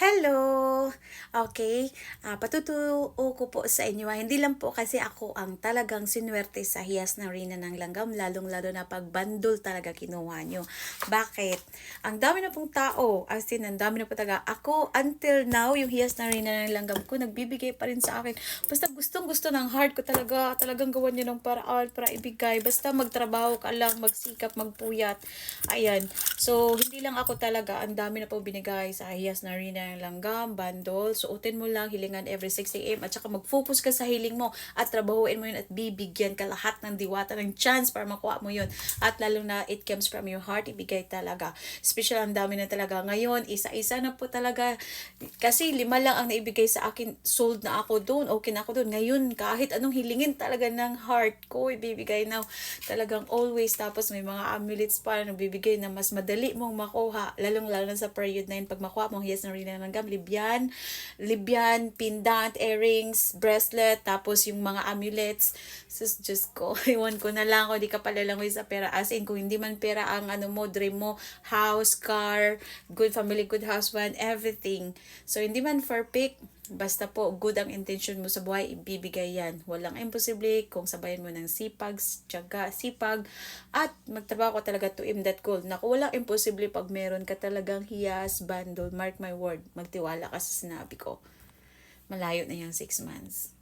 Hello! Okay, ah patutuo ko po sa inyo. ah, Hindi lang po kasi ako ang talagang sinwerte sa hiyas ng Rina ng Langgam, lalong-lalo na pag bandol talaga kinuha nyo. Bakit? Ang dami na pong tao, as in, ang dami na po talaga. Ako, until now, yung hiyas ng Rina ng Langgam ko, nagbibigay pa rin sa akin. Basta gustong-gusto ng heart ko talaga, talagang gawan nyo ng paraan para ibigay. Basta magtrabaho ka lang, magsikap, magpuyat. Ayan. So, hindi lang ako talaga, ang dami na po binigay sa hiyas na Rina ng Langgam, bundle. Suotin mo lang, hilingan every 6 a.m. At saka mag-focus ka sa hiling mo at trabahuin mo yun at bibigyan ka lahat ng diwata ng chance para makuha mo yun. At lalo na it comes from your heart, ibigay talaga. Special ang dami na talaga. Ngayon, isa-isa na po talaga. Kasi lima lang ang naibigay sa akin. Sold na ako doon. Okay na ako doon. Ngayon, kahit anong hilingin talaga ng heart ko, ibibigay na talagang always. Tapos may mga amulets pa na bibigay na mas madali mong makuha. Lalong lalo na sa period na yun. Pag makuha mo, yes na rin ng langgam, libyan, libyan, pendant, earrings, bracelet, tapos yung mga amulets. Sus, Diyos ko, iwan ko na lang kung di ka palalangoy sa pera. As in, kung hindi man pera ang ano mo, dream mo, house, car, good family, good husband, everything. So, hindi man pick, Basta po, good ang intention mo sa buhay, ibibigay yan. Walang imposible kung sabayan mo ng sipag, tiyaga, sipag, at magtrabaho ka talaga to aim that goal. Naku, walang imposible pag meron ka talagang hiyas, bundle, mark my word, magtiwala ka sa sinabi ko. Malayo na yung 6 months.